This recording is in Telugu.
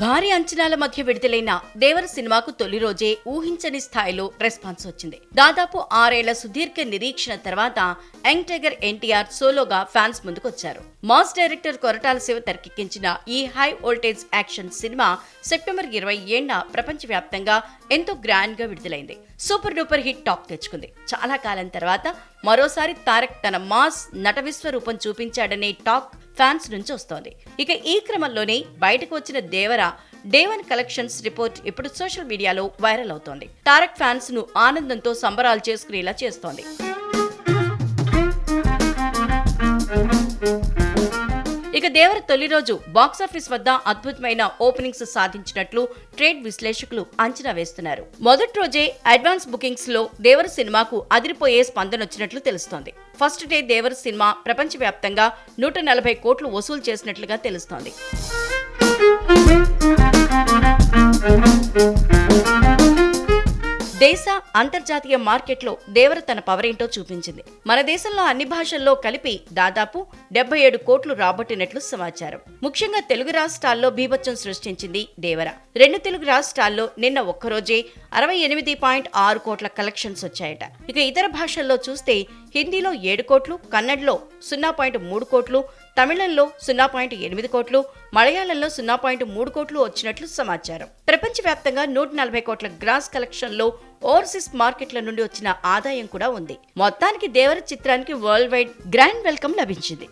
భారీ అంచనాల మధ్య విడుదలైన దేవర సినిమాకు తొలి రోజే ఊహించని స్థాయిలో రెస్పాన్స్ వచ్చింది. దాదాపు ఆరేళ్ళ సుదీర్ఘ నిరీక్షణ తర్వాత యంగ్ టైగర్ ఎన్టీఆర్ సోలోగా ఫ్యాన్స్ ముందుకొచ్చారు. మాస్ డైరెక్టర్ కొరటాల శివ తెరకెక్కించిన ఈ high voltage action cinema September ఇరవై ఏడున ప్రపంచవ్యాప్తంగా ఎంతో గ్రాండ్గా విడుదలైంది. సూపర్ డూపర్ హిట్ టాక్ తెచ్చుకుంది. చాలా కాలం తర్వాత మరోసారి తారక్ తన మాస్ నట విశ్వరూపం చూపించాడనే టాక్ ఫ్యాన్స్ నుంచి వస్తోంది. ఇక ఈ క్రమంలోనే బయటకు వచ్చిన Devara day one collections report ఇప్పుడు సోషల్ మీడియాలో వైరల్ అవుతోంది. తారక్ ఫ్యాన్స్ను ఆనందంతో సంబరాలు చేసుకునేలా చేస్తోంది. ఇక దేవర తొలి రోజు బాక్సాఫీస్ వద్ద అద్భుతమైన ఓపెనింగ్స్ సాధించినట్లు ట్రేడ్ విశ్లేషకులు అంచనా వేస్తున్నారు. మొదటి రోజే అడ్వాన్స్ బుకింగ్స్లో దేవర సినిమాకు అదిరిపోయే స్పందన వచ్చినట్లు తెలుస్తోంది. ఫస్ట్ డే దేవర సినిమా ప్రపంచవ్యాప్తంగా నూట నలభై కోట్లు వసూలు చేసినట్లుగా తెలుస్తోంది. దేశ అంతర్జాతీయ మార్కెట్లో దేవర తన పవర్ ఏంటో చూపించింది. మన దేశంలో అన్ని భాషల్లో కలిపి దాదాపు డెబ్బై ఏడు కోట్లు రాబట్టినట్లు సమాచారం. ముఖ్యంగా తెలుగు రాష్ట్రాల్లో బీభత్సం సృష్టించింది దేవర. రెండు తెలుగు రాష్ట్రాల్లో నిన్న ఒక్కరోజే అరవై ఎనిమిది పాయింట్ ఆరు కోట్ల కలెక్షన్స్ వచ్చాయట. ఇక ఇతర భాషల్లో చూస్తే హిందీలో ఏడు కోట్లు కన్నడలో సున్నా పాయింట్ మూడు కోట్లు తమిళంలో సున్నా పాయింట్ ఎనిమిది కోట్లు మలయాళంలో సున్నా పాయింట్ మూడు కోట్లు వచ్చినట్లు సమాచారం. ప్రపంచవ్యాప్తంగా నూట నలభై కోట్ల గ్రాస్ కలెక్షన్లో ఓవర్సీస్ మార్కెట్ల నుండి వచ్చిన ఆదాయం కూడా ఉంది. మొత్తానికి దేవర చిత్రానికి వరల్డ్ వైడ్ గ్రాండ్ వెల్కమ్ లభించింది.